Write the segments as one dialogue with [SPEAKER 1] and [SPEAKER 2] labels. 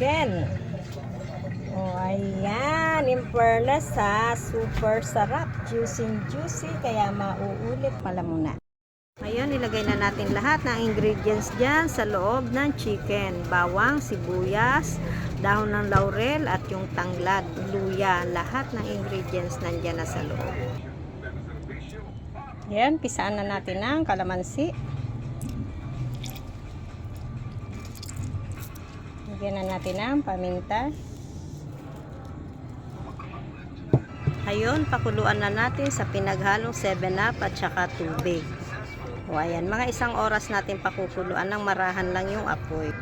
[SPEAKER 1] chicken. Oh, ayan. In fairness ha, super sarap. Juicy juicy, kaya mauulit pala muna. Ayan, ilagay na natin lahat ng ingredients dyan sa loob ng chicken. Bawang, sibuyas, dahon ng laurel at yung tanglad, luya. Lahat ng ingredients nandyan na sa loob. Yan, pisaan na natin ng kalamansi. Lagyan na natin ng paminta. Ayun, pakuluan na natin sa pinaghalong 7-up at saka tubig. O ayan, mga isang oras natin pakukuluan ng marahan lang yung apoy.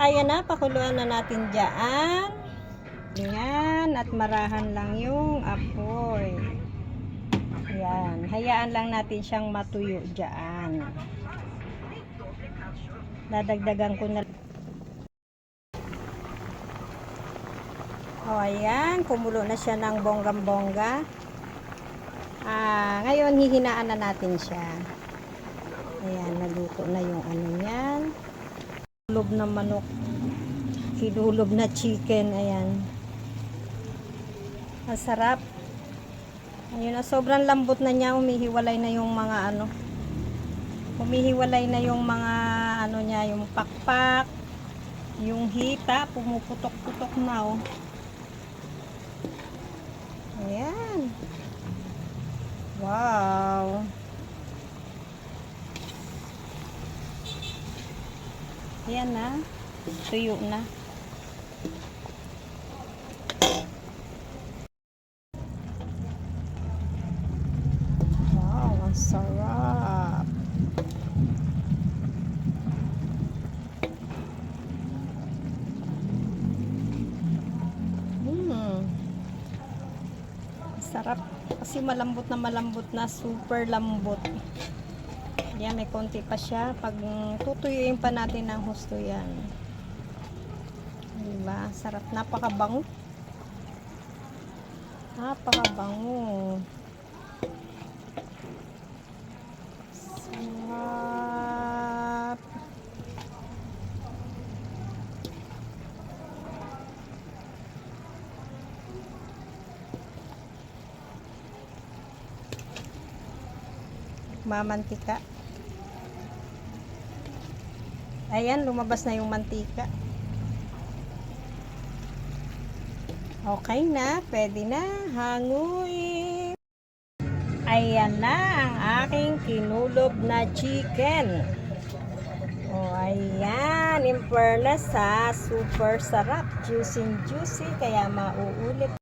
[SPEAKER 1] Ayan na, pakuluan na natin dyan. Yan, at marahan lang yung apoy. Yan, hayaan lang natin siyang matuyo dyan. Dadagdagan ko na O, ayan. Kumulo na siya ng bonggam-bongga. Ah, ngayon, hihinaan na natin siya. Ayan, naluto na yung ano yan. Kinulob na manok. Kinulob na chicken. Ayan. Masarap. Ayun na, sobrang lambot na niya. Umihiwalay na yung mga ano. Umihiwalay na yung mga ano niya, yung pakpak. Yung hita, pumuputok-putok na oh. Ayan. Wow. Ayan na. Tuyo na. Wow, ang sarap. Sarap. Kasi malambot na malambot na. Super lambot. Yan, may konti pa siya. Pag tutuyuin pa natin ng husto yan. Diba? Sarap. Napakabango. Napakabango. Sarap. Mamantika. Ayan, lumabas na yung mantika. Okay na, pwede na, hanguin. Ayan na ang aking kinulob na chicken. Oh, ayan, in fairness ha, super sarap, juicy juicy, kaya mauulit